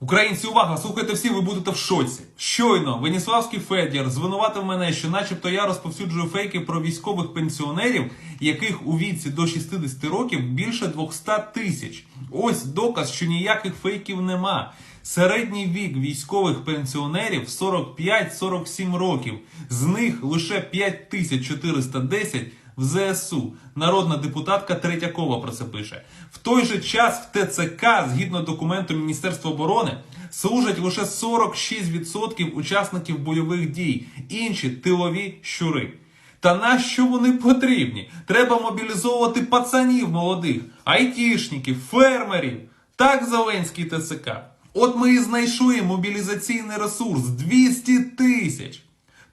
Українці, увага! Слухайте всі, ви будете в шоці. Щойно Веніславський Федір звинуватив мене, що начебто я розповсюджую фейки про військових пенсіонерів, яких у віці до 60 років більше 200 тисяч. Ось доказ, що ніяких фейків нема. Середній вік військових пенсіонерів 45-47 років. З них лише 5410 в ЗСУ. Народна депутатка Третьякова про це пише. В той же час в ТЦК, згідно документу Міністерства оборони, служать лише 46% учасників бойових дій, інші тилові щури. Та нащо вони потрібні? Треба мобілізовувати пацанів молодих, айтішників, фермерів. Так Зеленський ТЦК. От ми і знайшли мобілізаційний ресурс 200 тисяч.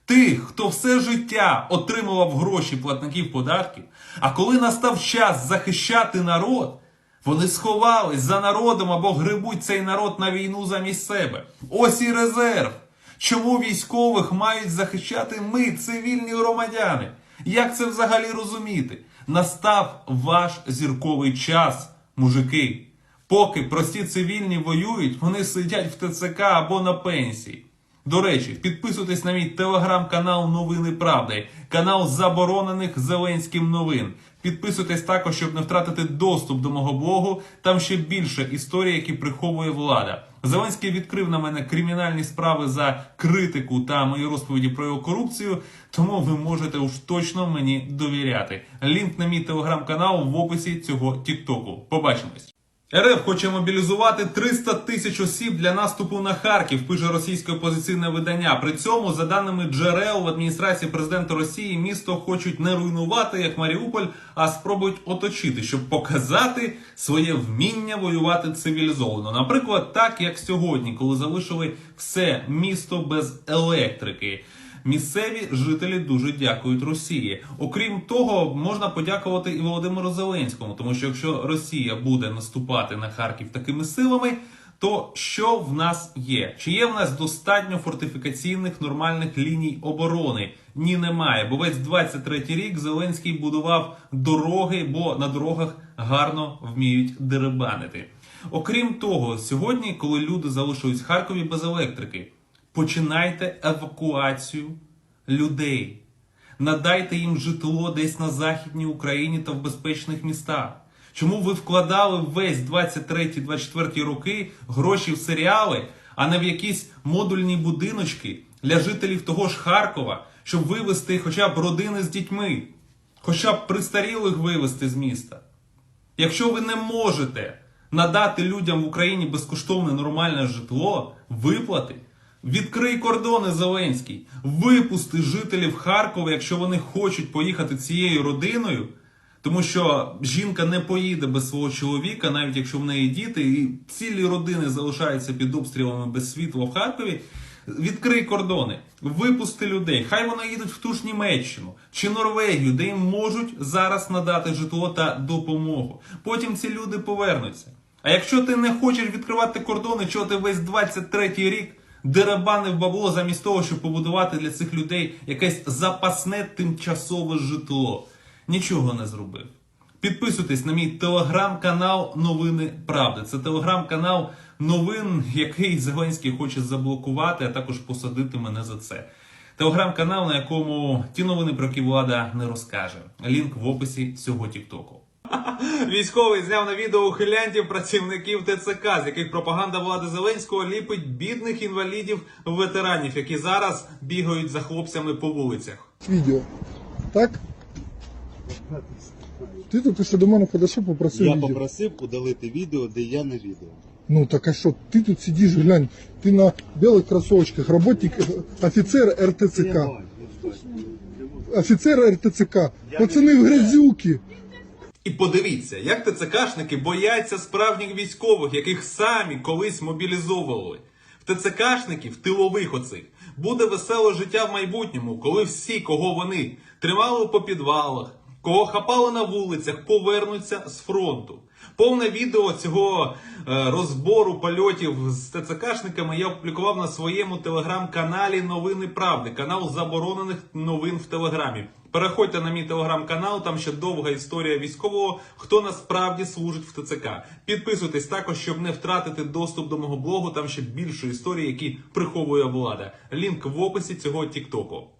Тих, хто все життя отримував гроші платників податків, а коли настав час захищати народ, вони сховались за народом або грибуть цей народ на війну замість себе. Ось і резерв. Чому військових мають захищати ми, цивільні громадяни? Як це взагалі розуміти? Настав ваш зірковий час, мужики. Поки прості цивільні воюють, вони сидять в ТЦК або на пенсії. До речі, підписуйтесь на мій телеграм-канал Новини Правди, канал заборонених Зеленським новин. Підписуйтесь також, щоб не втратити доступ до мого блогу. Там ще більше історій, які приховує влада. Зеленський відкрив на мене кримінальні справи за критику та мої розповіді про його корупцію. Тому ви можете уж точно мені довіряти. Лінк на мій телеграм-канал в описі цього тіктоку. Побачимось. РФ хоче мобілізувати 300 тисяч осіб для наступу на Харків, пише російське опозиційне видання. При цьому, за даними джерел в адміністрації президента Росії, місто хочуть не руйнувати як Маріуполь, а спробують оточити, щоб показати своє вміння воювати цивілізовано. Наприклад, так як сьогодні, коли залишили все місто без електрики. Місцеві жителі дуже дякують Росії. Окрім того, можна подякувати і Володимиру Зеленському, тому що якщо Росія буде наступати на Харків такими силами, то що в нас є? Чи є в нас достатньо фортифікаційних нормальних ліній оборони? Ні, немає. Бо весь 23-й рік Зеленський будував дороги, бо на дорогах гарно вміють деребанити. Окрім того, сьогодні, коли люди залишились в Харкові без електрики, починайте евакуацію людей. Надайте їм житло десь на Західній Україні та в безпечних містах. Чому ви вкладали весь 23-24 роки гроші в серіали, а не в якісь модульні будиночки для жителів того ж Харкова, щоб вивезти хоча б родини з дітьми, хоча б престарілих вивезти з міста? Якщо ви не можете надати людям в Україні безкоштовне нормальне житло, виплати, відкрий кордони Зеленський, випусти жителів Харкова, якщо вони хочуть поїхати цією родиною. Тому що жінка не поїде без свого чоловіка, навіть якщо в неї діти, і цілі родини залишаються під обстрілами без світла в Харкові. Відкрий кордони, випусти людей. Хай вони їдуть в ту ж Німеччину чи Норвегію, де їм можуть зараз надати житло та допомогу. Потім ці люди повернуться. А якщо ти не хочеш відкривати кордони, чого ти весь 23-й рік дерабанив бабло замість того, щоб побудувати для цих людей якесь запасне тимчасове житло, нічого не зробив. Підписуйтесь на мій телеграм-канал Новини Правди. Це телеграм-канал новин, який Зеленський хоче заблокувати, а також посадити мене за це. Телеграм-канал, на якому ті новини, про які влада не розкаже. Лінк в описі цього тіктоку. Військовий зняв на відео ухилянтів працівників ТЦК, з яких пропаганда влади Зеленського ліпить бідних інвалідів ветеранів, які зараз бігають за хлопцями по вулицях. Відео. Так? Ти тільки що до мене підійшов, попросив Я відео. попросив удалити відео, де я на відео. Ну так а що, ти тут сидиш, глянь, ти на білих кросовочках, работник, е, офіцер РТЦК. Офіцер РТЦК. Пацани в грязюки. І подивіться, як ТЦКшники бояться справжніх військових, яких самі колись мобілізовували. В ТЦКшників, тилових оцих, буде веселе життя в майбутньому, коли всі, кого вони тримали по підвалах, кого хапали на вулицях, повернуться з фронту. Повне відео цього е, розбору польотів з ТЦКшниками я опублікував на своєму телеграм-каналі Новини Правди, канал заборонених новин в Телеграмі. Переходьте на мій телеграм-канал, там ще довга історія військового, хто насправді служить в ТЦК. Підписуйтесь також, щоб не втратити доступ до мого блогу. Там ще більше історій, які приховує влада. Лінк в описі цього тіктоку.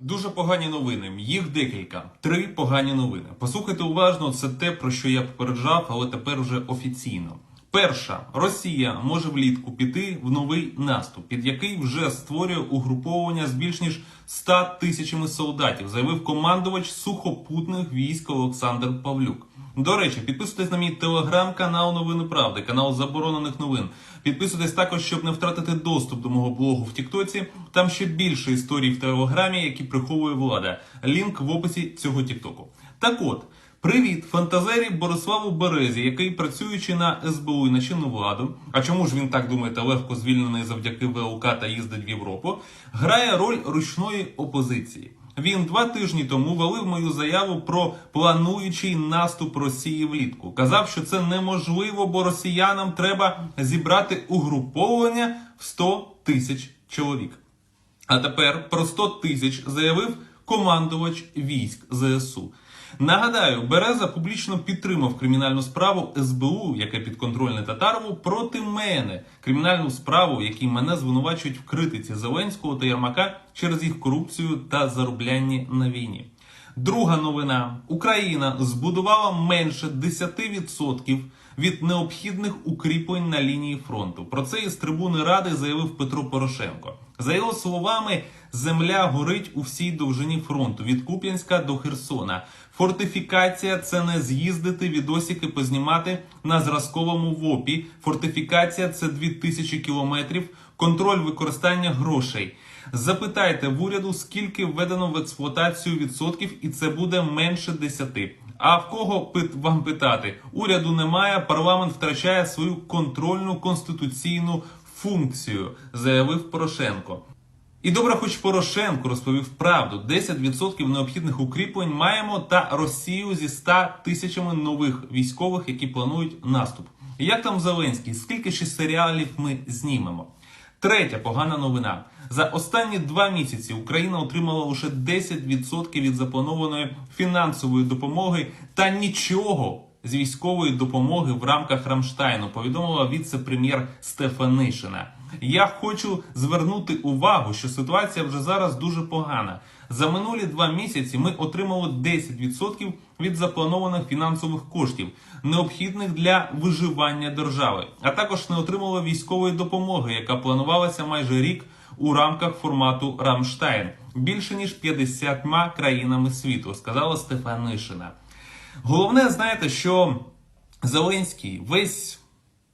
Дуже погані новини. Їх декілька. Три погані новини. Послухайте уважно, це те, про що я попереджав, але тепер вже офіційно. Перша Росія може влітку піти в новий наступ, під який вже створює угруповання з більш ніж 100 тисячами солдатів, заявив командувач сухопутних військ Олександр Павлюк. До речі, підписуйтесь на мій телеграм-канал Новини Правди, канал заборонених новин. Підписуйтесь також, щоб не втратити доступ до мого блогу в Тіктоці. Там ще більше історій в телеграмі, які приховує влада. Лінк в описі цього Тіктоку. Так от. Привіт, фантазері Бориславу Березі, який працюючи на СБУ і на чинну владу, а чому ж він так думаєте, легко звільнений завдяки ВЛК та їздить в Європу, грає роль ручної опозиції. Він два тижні тому валив мою заяву про плануючий наступ Росії влітку. Казав, що це неможливо, бо росіянам треба зібрати угруповання в 100 тисяч чоловік. А тепер про 100 тисяч заявив командувач військ ЗСУ. Нагадаю, Береза публічно підтримав кримінальну справу СБУ, яке підконтрольне Татарову, проти мене. Кримінальну справу, в якій мене звинувачують в критиці Зеленського та Єрмака через їх корупцію та заробляння на війні. Друга новина: Україна збудувала менше 10% від необхідних укріплень на лінії фронту. Про це із трибуни ради заявив Петро Порошенко. За його словами, земля горить у всій довжині фронту від Куп'янська до Херсона. Фортифікація це не з'їздити відосики познімати на зразковому ВОПі. Фортифікація це 2000 кілометрів. Контроль використання грошей. Запитайте в уряду, скільки введено в експлуатацію відсотків, і це буде менше 10. А в кого пит- вам питати? Уряду немає, парламент втрачає свою контрольну конституційну функцію, заявив Порошенко. І добре, хоч Порошенко розповів правду: 10% необхідних укріплень маємо та Росію зі 100 тисячами нових військових, які планують наступ. Як там Зеленський? Скільки ще серіалів ми знімемо? Третя погана новина. За останні два місяці Україна отримала лише 10% від запланованої фінансової допомоги та нічого з військової допомоги в рамках Рамштайну, повідомила віце-прем'єр Стефанишина. Я хочу звернути увагу, що ситуація вже зараз дуже погана. За минулі два місяці ми отримали 10% від запланованих фінансових коштів, необхідних для виживання держави, а також не отримали військової допомоги, яка планувалася майже рік у рамках формату Рамштайн більше ніж 50 країнами світу, сказала Стефанишина. Головне, знаєте, що Зеленський весь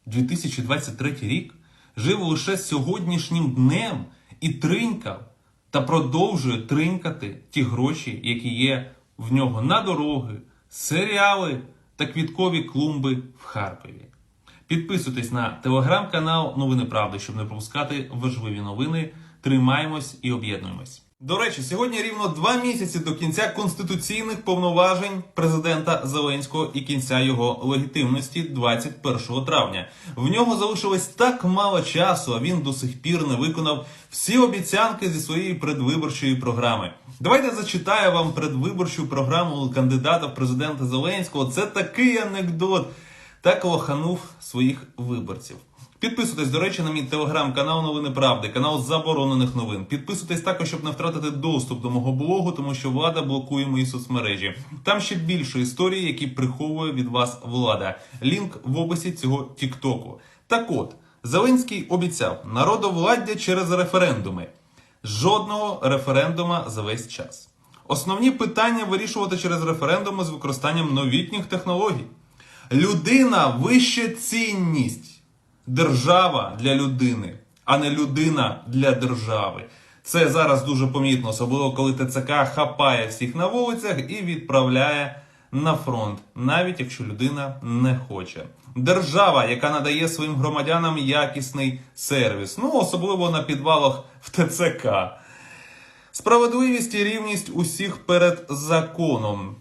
2023 рік жив лише сьогоднішнім днем і тринькав та продовжує тринькати ті гроші, які є в нього на дороги, серіали та квіткові клумби в Харкові. Підписуйтесь на телеграм-канал Новини Правди, щоб не пропускати важливі новини. Тримаємось і об'єднуємось. До речі, сьогодні рівно два місяці до кінця конституційних повноважень президента Зеленського і кінця його легітимності 21 травня. В нього залишилось так мало часу, а він до сих пір не виконав всі обіцянки зі своєї предвиборчої програми. Давайте зачитаю вам предвиборчу програму кандидата в президенти Зеленського. Це такий анекдот. Так лоханув своїх виборців. Підписуйтесь, до речі, на мій телеграм-канал Новини Правди, канал заборонених новин. Підписуйтесь також, щоб не втратити доступ до мого блогу, тому що влада блокує мої соцмережі. Там ще більше історій, які приховує від вас влада. Лінк в описі цього тіктоку. Так от, Зеленський обіцяв народовладдя через референдуми. Жодного референдума за весь час. Основні питання вирішувати через референдуми з використанням новітніх технологій. Людина вища цінність. Держава для людини, а не людина для держави. Це зараз дуже помітно, особливо коли ТЦК хапає всіх на вулицях і відправляє на фронт, навіть якщо людина не хоче. Держава, яка надає своїм громадянам якісний сервіс, ну особливо на підвалах в ТЦК. Справедливість і рівність усіх перед законом.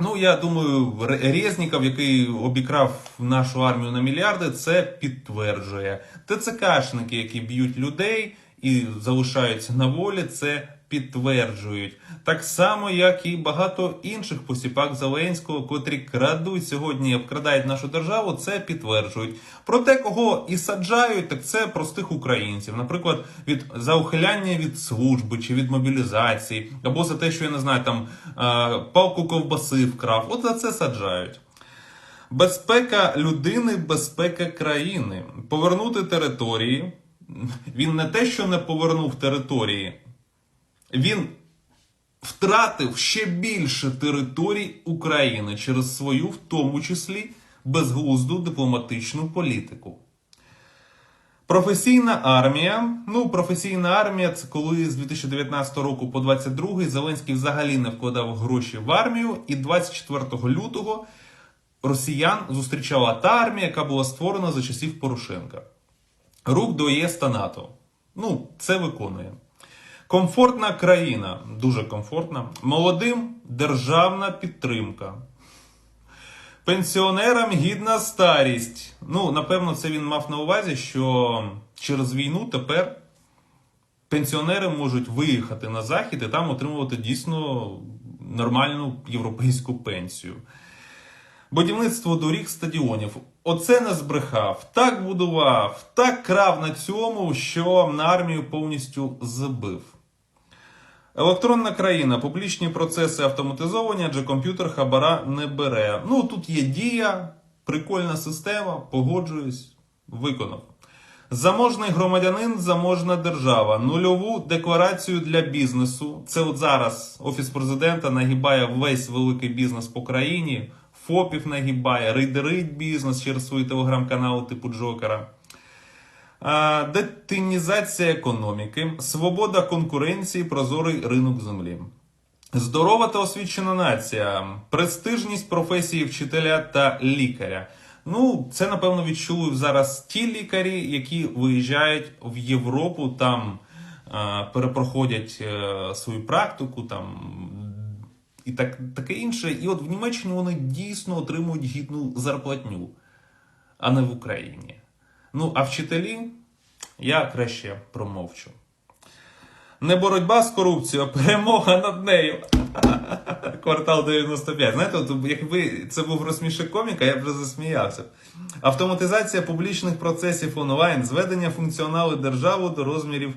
Ну, я думаю, Ре- Резніков, який обікрав нашу армію на мільярди, це підтверджує. ТЦКшники, які б'ють людей і залишаються на волі, це підтверджують. Так само, як і багато інших посіпак Зеленського, котрі крадуть сьогодні, і обкрадають нашу державу, це підтверджують. Про те, кого і саджають, так це простих українців. Наприклад, від за ухиляння від служби чи від мобілізації, або за те, що я не знаю, там е, палку ковбаси вкрав. От за це саджають. Безпека людини, безпека країни. Повернути території. Він не те, що не повернув території, він втратив ще більше територій України через свою, в тому числі, безглузду дипломатичну політику. Професійна армія. Ну, професійна армія це коли з 2019 року по 2022 Зеленський взагалі не вкладав гроші в армію, і 24 лютого росіян зустрічала та армія, яка була створена за часів Порошенка. Рук до ЄС та НАТО. Ну, це виконує. Комфортна країна, дуже комфортна. Молодим державна підтримка. Пенсіонерам гідна старість. Ну, напевно, це він мав на увазі, що через війну тепер пенсіонери можуть виїхати на захід і там отримувати дійсно нормальну європейську пенсію. Будівництво доріг стадіонів. Оце не збрехав. Так будував, так крав на цьому, що на армію повністю забив. Електронна країна, публічні процеси автоматизовані, адже комп'ютер хабара не бере. Ну тут є дія, прикольна система, погоджуюсь, виконав. Заможний громадянин, заможна держава. Нульову декларацію для бізнесу. Це от зараз Офіс президента нагибає весь великий бізнес по країні. ФОПів нагибає, рейдерить бізнес через свої телеграм-канали типу Джокера. Детинізація економіки, свобода конкуренції, прозорий ринок землі. Здорова та освічена нація, престижність професії вчителя та лікаря. Ну, це напевно відчули зараз ті лікарі, які виїжджають в Європу, там е, перепроходять е, свою практику, там і так, таке інше. І от в Німеччині вони дійсно отримують гідну зарплатню, а не в Україні. Ну, а вчителі я краще промовчу. Не боротьба з корупцією, а перемога над нею. Квартал 95. Знаєте, якби це був розсмішок коміка, я б вже засміявся. Автоматизація публічних процесів онлайн, зведення функціоналу держави до розмірів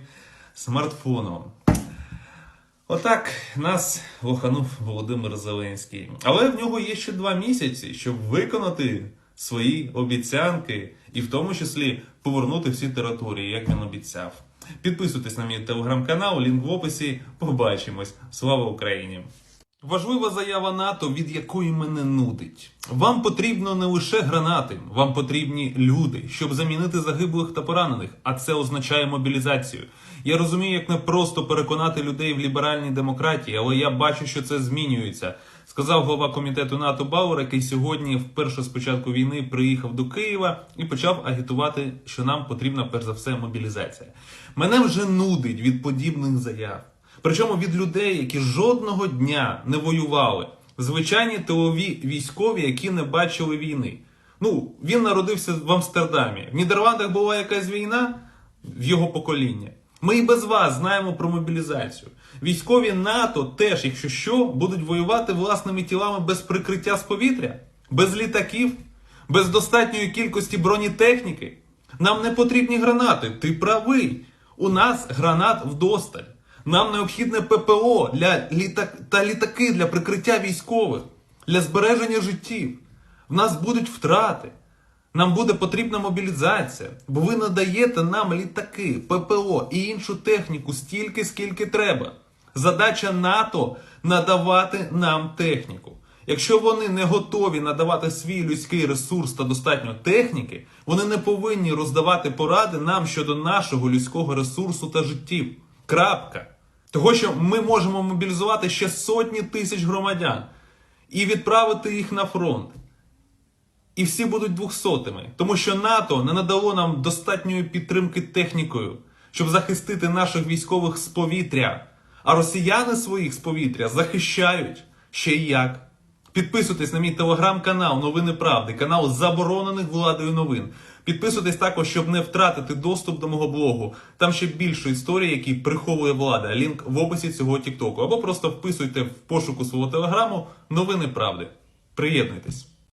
смартфону. Отак нас лоханув Володимир Зеленський. Але в нього є ще два місяці, щоб виконати свої обіцянки, і в тому числі повернути всі території, як він обіцяв. Підписуйтесь на мій телеграм-канал, лінк в описі. Побачимось. Слава Україні! Важлива заява НАТО, від якої мене нудить. Вам потрібно не лише гранати, вам потрібні люди, щоб замінити загиблих та поранених, а це означає мобілізацію. Я розумію, як не просто переконати людей в ліберальній демократії, але я бачу, що це змінюється. Сказав голова комітету НАТО Бауер, який сьогодні, вперше з початку війни, приїхав до Києва і почав агітувати, що нам потрібна перш за все мобілізація. Мене вже нудить від подібних заяв. Причому від людей, які жодного дня не воювали, звичайні тилові військові, які не бачили війни. Ну, він народився в Амстердамі. В Нідерландах була якась війна в його покоління. Ми і без вас знаємо про мобілізацію. Військові НАТО теж, якщо що, будуть воювати власними тілами без прикриття з повітря, без літаків, без достатньої кількості бронетехніки. Нам не потрібні гранати. Ти правий. У нас гранат вдосталь. Нам необхідне ППО для літак... та літаки для прикриття військових, для збереження життів. В нас будуть втрати. Нам буде потрібна мобілізація, бо ви надаєте нам літаки, ППО і іншу техніку стільки, скільки треба. Задача НАТО надавати нам техніку. Якщо вони не готові надавати свій людський ресурс та достатньо техніки, вони не повинні роздавати поради нам щодо нашого людського ресурсу та життів. Крапка. Того, що ми можемо мобілізувати ще сотні тисяч громадян і відправити їх на фронт. І всі будуть двохсотими, тому що НАТО не надало нам достатньої підтримки технікою, щоб захистити наших військових з повітря. А росіяни своїх з повітря захищають ще й як Підписуйтесь на мій телеграм-канал Новини Правди, канал заборонених владою новин. Підписуйтесь також, щоб не втратити доступ до мого блогу. Там ще більше історій, які приховує влада. Лінк в описі цього тіктоку. Або просто вписуйте в пошуку свого телеграму Новини Правди. Приєднуйтесь.